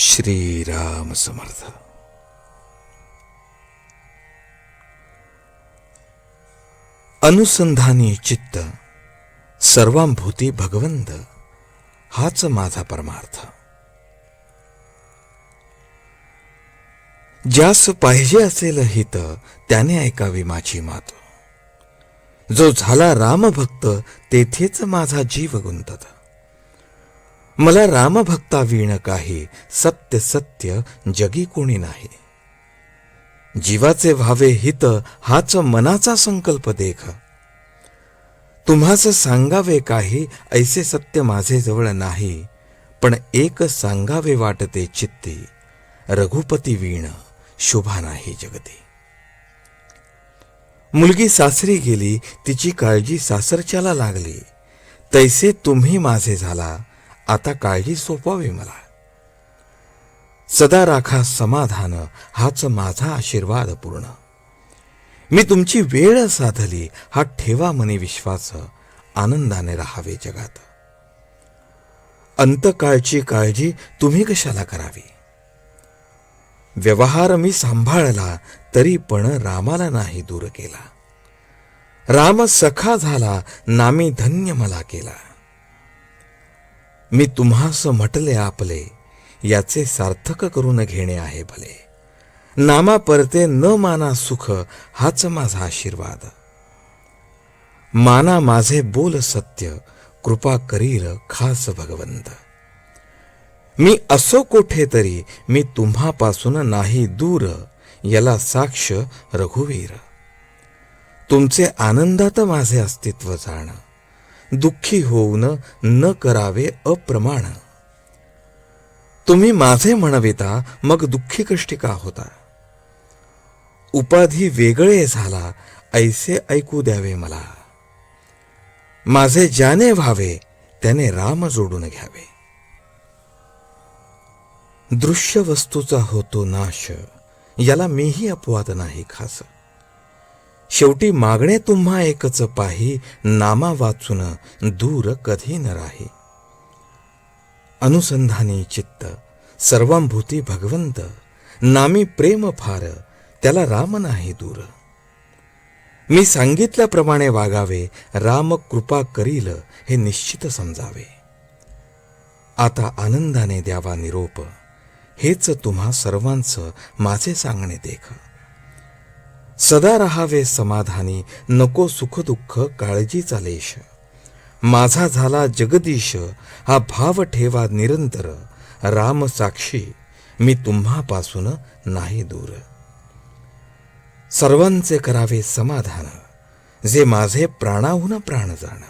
श्रीराम समर्थ। अनुसंधानी चित्त सर्वांभूती भगवंत हाच माझा परमार्थ। ज्यास पाहिजे असेल हित त्याने ऐकावी माझी मात। जो झाला रामभक्त तेथेच माझा जीव गुंतत। मला रामभक्ता वीण काही सत्य सत्य जगी कोणी नाही. जीवाचे व्हावे हित हाच मनाचा संकल्प देख. तुम्हाच सांगावे काही ऐसे सत्य माझे जवळ नाही पण एक सांगावे वाटते चित्ती रघुपती वीण शोभा नाही जगती. मुलगी सासरी गेली तिची काळजी सासरच्याला लागली तैसे तुम्ही माझे झाला आता काळजी सोपवावी मला. सदा राखा समाधान हाच माझा आशीर्वाद पूर्ण. मी तुमची वेळ साधली हा ठेवा मने विश्वास आनंदाने राहावे जगात. अंतकाळची काळजी तुम्ही कशाला करावी? व्यवहार मी सांभाळला तरी पण रामाला नाही दूर केला. राम सखा झाला नामी धन्य मला केला. मी तुम्हास म्हटले आपले याचे सार्थक करून घेणे आहे भले. नामा परते न माना सुख हाच माझा आशीर्वाद. माना माझे बोल सत्य कृपा करील खास भगवंत. मी असो कोठे तरी मी तुम्हापासून नाही दूर याला साक्ष रघुवीर. तुमचे आनंदात माझे अस्तित्व जाणं. दुःखी होऊन न करावे अप्रमाण. तुम्ही माझे म्हणविता मग दुःखी कष्टी का होता? उपाधी वेगळे झाला ऐसे ऐकू द्यावे मला. माझे ज्याने व्हावे त्याने राम जोडून घ्यावे. दृश्य वस्तूचा होतो नाश याला मीही अपवाद नाही खास. शेवटी मागणे तुम्हा एकच पाही नामा वाचून दूर कधी न राही. अनुसंधानी चित्त सर्वांभूती भगवंत नामी प्रेम फार त्याला राम नाही दूर. मी सांगितल्याप्रमाणे वागावे राम कृपा करील हे निश्चित समजावे. आता आनंदाने द्यावा निरोप हेच तुम्हा सर्वांचं माझे सांगणे देख. सदा राहावे समाधानी नको सुखदुःख काळजी चालेश. माझा झाला जगदीश हा भाव ठेवा निरंतर. राम साक्षी मी तुम्हापासून नाही दूर. सर्वांचे करावे समाधान जे माझे प्राणाहून प्राण जाण.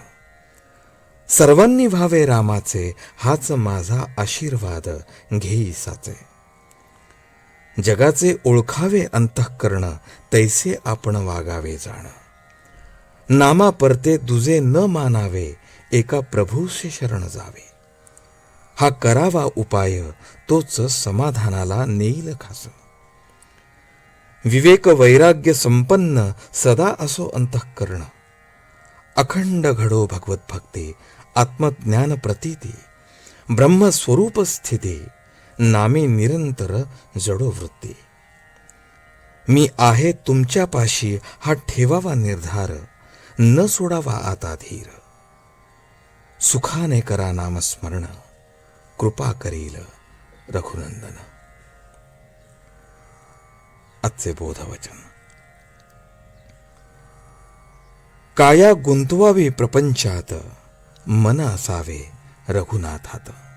सर्वांनी व्हावे रामाचे हाच माझा आशीर्वाद घेई साचे. जगाचे ओळखावे अंतःकरण तैसे आपण वागावे जाण. नामा परते दुजे न मानावे एका प्रभूसे शरण जावे. हा करावा उपाय तोच समाधानाला नेईल खास. विवेक वैराग्य संपन्न सदा असो अंतःकरण. अखंड घडो भगवत भक्ती आत्मज्ञान प्रतीती ब्रह्मस्वरूप स्थिती नामी निरंतर जडो वृत्ती. मी आहे तुमच्यापाशी हा ठेवावा निर्धार न सोडावा आता धीर. सुखाने करा नामस्मरण कृपा करील रघुनंदन. आजचे बोधवचन. काया गुंतवावी प्रपंचात मन असावे रघुनाथात.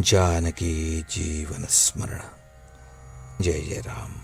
जानकी जीवन स्मरण। जय जय राम।